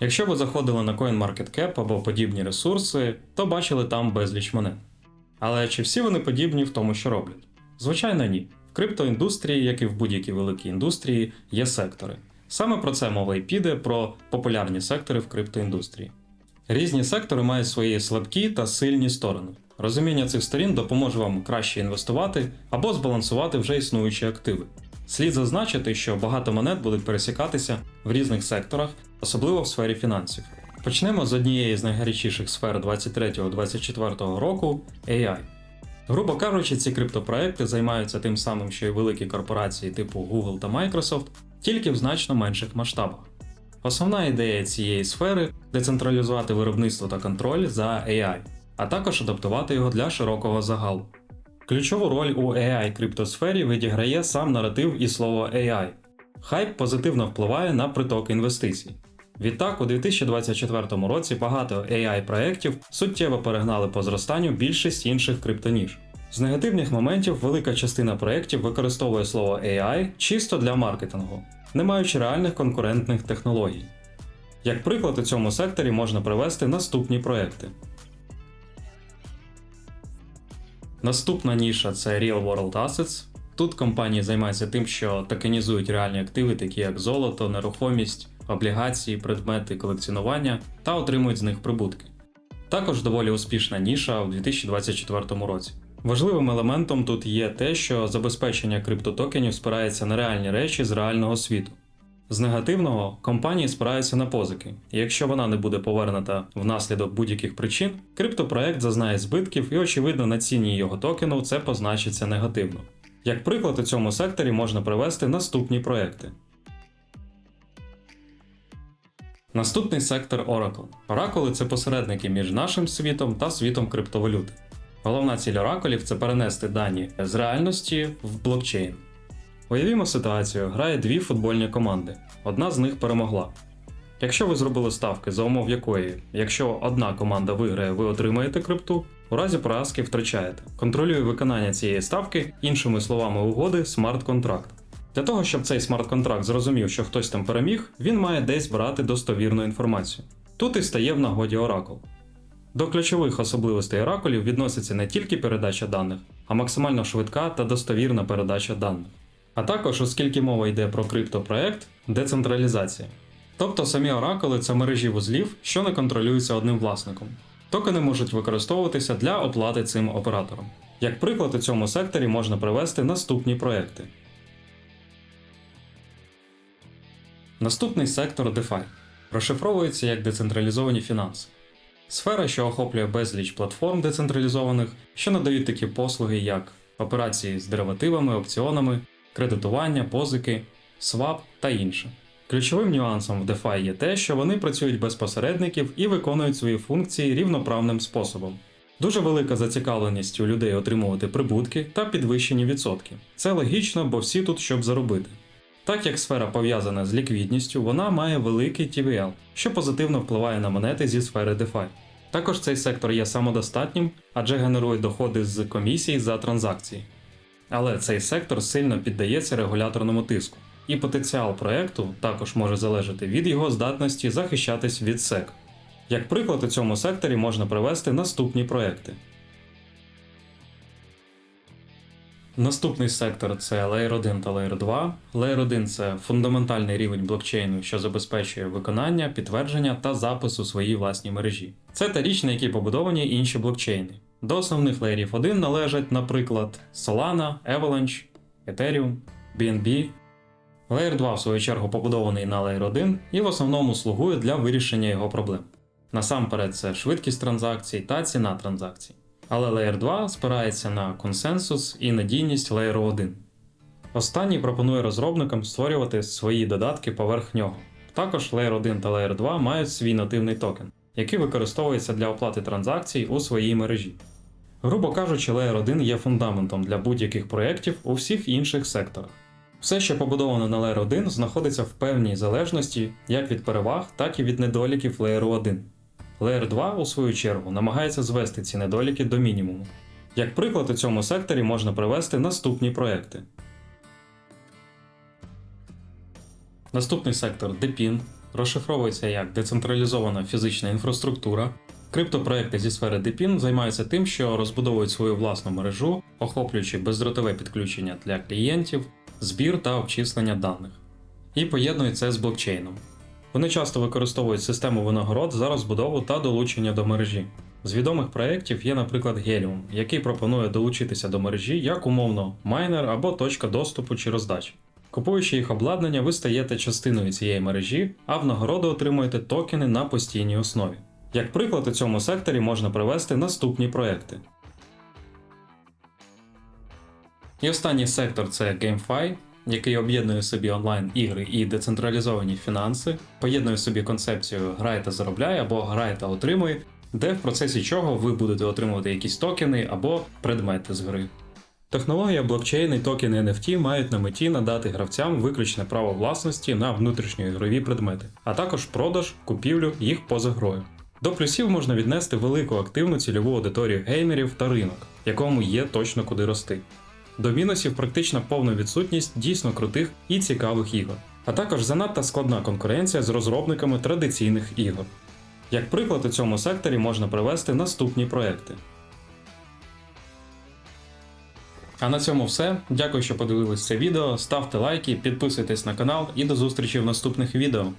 Якщо ви заходили на CoinMarketCap або подібні ресурси, то бачили там безліч монет. Але чи всі вони подібні в тому, що роблять? Звичайно, ні. В криптоіндустрії, як і в будь-якій великій індустрії, є сектори. Саме про це мова і піде про популярні сектори в криптоіндустрії. Різні сектори мають свої слабкі та сильні сторони. Розуміння цих сторін допоможе вам краще інвестувати або збалансувати вже існуючі активи. Слід зазначити, що багато монет будуть пересікатися в різних секторах, особливо в сфері фінансів. Почнемо з однієї з найгарячіших сфер 23-24 року AI. Грубо кажучи, ці криптопроекти займаються тим самим, що й великі корпорації типу Google та Microsoft, тільки в значно менших масштабах. Основна ідея цієї сфери децентралізувати виробництво та контроль за AI, а також адаптувати його для широкого загалу. Ключову роль у AI криптосфері відіграє сам наратив і слово AI. Хайп позитивно впливає на приток інвестицій. Відтак, у 2024 році багато AI проєктів суттєво перегнали по зростанню більшість інших криптоніж. З негативних моментів велика частина проєктів використовує слово AI чисто для маркетингу, не маючи реальних конкурентних технологій. Як приклад у цьому секторі можна привести наступні проекти. Наступна ніша це Real World Assets. Тут компанії займаються тим, що токенізують реальні активи, такі як золото, нерухомість, облігації, предмети колекціонування та отримують з них прибутки. Також доволі успішна ніша у 2024 році. Важливим елементом тут є те, що забезпечення криптотокенів спирається на реальні речі з реального світу. З негативного компанії спираються на позики, і якщо вона не буде повернута внаслідок будь-яких причин, криптопроект зазнає збитків і, очевидно, на ціні його токену це позначиться негативно. Як приклад у цьому секторі можна привести наступні проекти. Наступний сектор Oracle. Оракули це посередники між нашим світом та світом криптовалюти. Головна ціль оракулів це перенести дані з реальності в блокчейн. Уявімо ситуацію, грає дві футбольні команди. Одна з них перемогла. Якщо ви зробили ставки, за умов якої, якщо одна команда виграє, ви отримаєте крипту, у разі поразки втрачаєте. Контролює виконання цієї ставки, іншими словами угоди, смарт-контракт. Для того, щоб цей смарт-контракт зрозумів, що хтось там переміг, він має десь брати достовірну інформацію. Тут і стає в нагоді оракул. До ключових особливостей оракулів відноситься не тільки передача даних, а максимально швидка та достовірна передача даних. А також, оскільки мова йде про криптопроект, децентралізація. Тобто самі оракули це мережі вузлів, що не контролюються одним власником. Токени можуть використовуватися для оплати цим оператором. Як приклад у цьому секторі можна привести наступні проекти. Наступний сектор DeFi розшифровується як децентралізовані фінанси. Сфера, що охоплює безліч платформ децентралізованих, що надають такі послуги, як операції з деривативами, опціонами, кредитування, позики, свап та інше. Ключовим нюансом в DeFi є те, що вони працюють без посередників і виконують свої функції рівноправним способом. Дуже велика зацікавленість у людей отримувати прибутки та підвищені відсотки. Це логічно, бо всі тут щоб заробити. Так як сфера пов'язана з ліквідністю, вона має великий TVL, що позитивно впливає на монети зі сфери DeFi. Також цей сектор є самодостатнім, адже генерує доходи з комісій за транзакції. Але цей сектор сильно піддається регуляторному тиску, і потенціал проекту також може залежати від його здатності захищатись від SEC. Як приклад у цьому секторі можна привести наступні проекти. Наступний сектор це Layer 1 та Layer 2. Layer 1 це фундаментальний рівень блокчейну, що забезпечує виконання, підтвердження та запис у своїй власній мережі. Це та річ, на якій побудовані інші блокчейни. До основних леєрів 1 належать, наприклад, Solana, Avalanche, Ethereum, BNB. Layer 2, в свою чергу, побудований на Layer 1 і в основному слугує для вирішення його проблем. Насамперед, це швидкість транзакцій та ціна транзакцій. Але Layer 2 спирається на консенсус і надійність Layer 1. Останній пропонує розробникам створювати свої додатки поверх нього. Також Layer 1 та Layer 2 мають свій нативний токен, який використовується для оплати транзакцій у своїй мережі. Грубо кажучи, Layer 1 є фундаментом для будь-яких проєктів у всіх інших секторах. Все, що побудовано на Layer 1, знаходиться в певній залежності як від переваг, так і від недоліків Layer 1. Layer 2, у свою чергу, намагається звести ці недоліки до мінімуму. Як приклад у цьому секторі можна привести наступні проекти. Наступний сектор DePIN. розшифровується як децентралізована фізична інфраструктура. Криптопроекти зі сфери DePIN займаються тим, що розбудовують свою власну мережу, охоплюючи бездротове підключення для клієнтів, збір та обчислення даних, і поєднують це з блокчейном. Вони часто використовують систему винагород за розбудову та долучення до мережі. З відомих проєктів є, наприклад, Helium, який пропонує долучитися до мережі як умовно майнер або точка доступу чи роздачі. Купуючи їх обладнання, ви стаєте частиною цієї мережі, а в нагороду отримуєте токени на постійній основі. Як приклад, у цьому секторі можна привести наступні проекти. І останній сектор це GameFi, який об'єднує в собі онлайн ігри і децентралізовані фінанси, поєднує в собі концепцію грай та заробляй або грай та отримуй, де в процесі чого ви будете отримувати якісь токени або предмети з гри. Технологія блокчейн і токени NFT мають на меті надати гравцям виключне право власності на внутрішньоігрові предмети, а також продаж, купівлю їх поза грою. До плюсів можна віднести велику активну цільову аудиторію геймерів та ринок, якому є точно куди рости. До мінусів практично повна відсутність дійсно крутих і цікавих ігор, а також занадто складна конкуренція з розробниками традиційних ігор. Як приклад у цьому секторі можна привести наступні проекти. А на цьому все. Дякую, що подивились це відео. Ставте лайки, підписуйтесь на канал і до зустрічі в наступних відео.